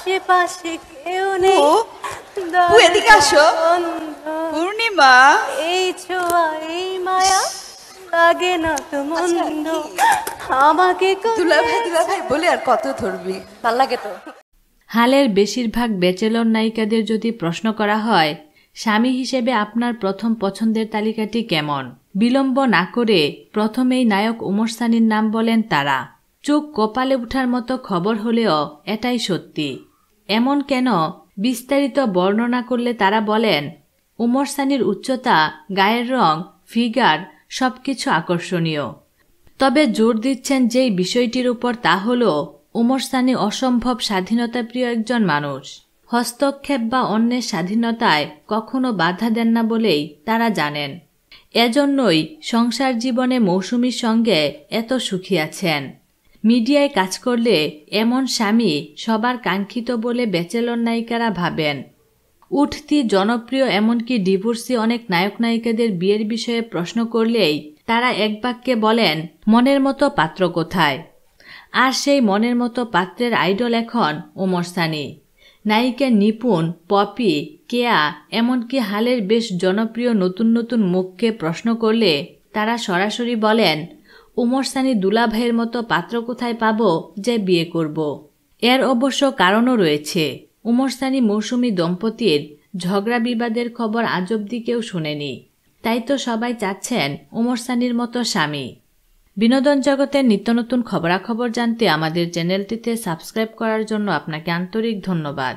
আশেপাশে কেউ নেই। ও, ও এদিকে আসো। পূর্ণিমা। এই ছোঁয়া এই মায়া লাগে না তো মন্দ। আমাকে দুলা ভাই দুলা ভাই বলে আর কত ধরবি? ভালো লাগে তো। হালের বেশিরভাগ ব্যাচেলর নায়িকাদের যদি প্রশ্ন করা হয় স্বামী হিসেবে আপনার প্রথম পছন্দের তালিকাটি কেমন? বিলম্ব না করে প্রথমেই নায়ক উমর সানির নাম বলেন তারা। চোখ কপালে উঠার মতো খবর হলেও এটাই সত্যি। এমন কেন বিস্তারিত বর্ণনা করলে তারা বলেন উমর সানির উচ্চতা, গায়ের রং, ফিগার সবকিছু আকর্ষণীয়। তবে জোর দিচ্ছেন যেই বিষয়টির উপর তা হল উমর সানি অসম্ভব স্বাধীনতাপ্রিয় একজন মানুষ। হস্তক্ষেপ বা অন্যের স্বাধীনতায় কখনো বাধা দেন না বলেই তারা জানেন। এজন্যই সংসার জীবনে মৌসুমীর সঙ্গে এত সুখী আছেন। মিডিয়ায় কাজ করলে এমন স্বামী সবার কাঙ্ক্ষিত বলে ব্যাচেলর নায়িকারা ভাবেন। উঠতি জনপ্রিয় এমনকি ডিভোর্সি অনেক নায়ক নায়িকাদের বিয়ের বিষয়ে প্রশ্ন করলেই তারা এক বাক্যে বলেন, মনের মতো পাত্র কোথায়? আর সেই মনের মতো পাত্রের আইডল এখন ওমর সানি। নায়িকা নিপুণ, পপি, কেয়া এমনকি হালের বেশ জনপ্রিয় নতুন নতুন মুখকে প্রশ্ন করলে তারা সরাসরি বলেন উমর সানি দুলাভাইয়ের মতো পাত্র কোথায় পাব যে বিয়ে করব। এর অবশ্য কারণও রয়েছে। উমর সানি মৌসুমী দম্পতির ঝগড়া বিবাদের খবর আজ অব্দি কেউ শোনেনি। তাই তো সবাই চাচ্ছেন উমর সানির মতো স্বামী। বিনোদন জগতের নিত্য নতুন খবরাখবর জানতে আমাদের চ্যানেলটিতে সাবস্ক্রাইব করার জন্য আপনাকে আন্তরিক ধন্যবাদ।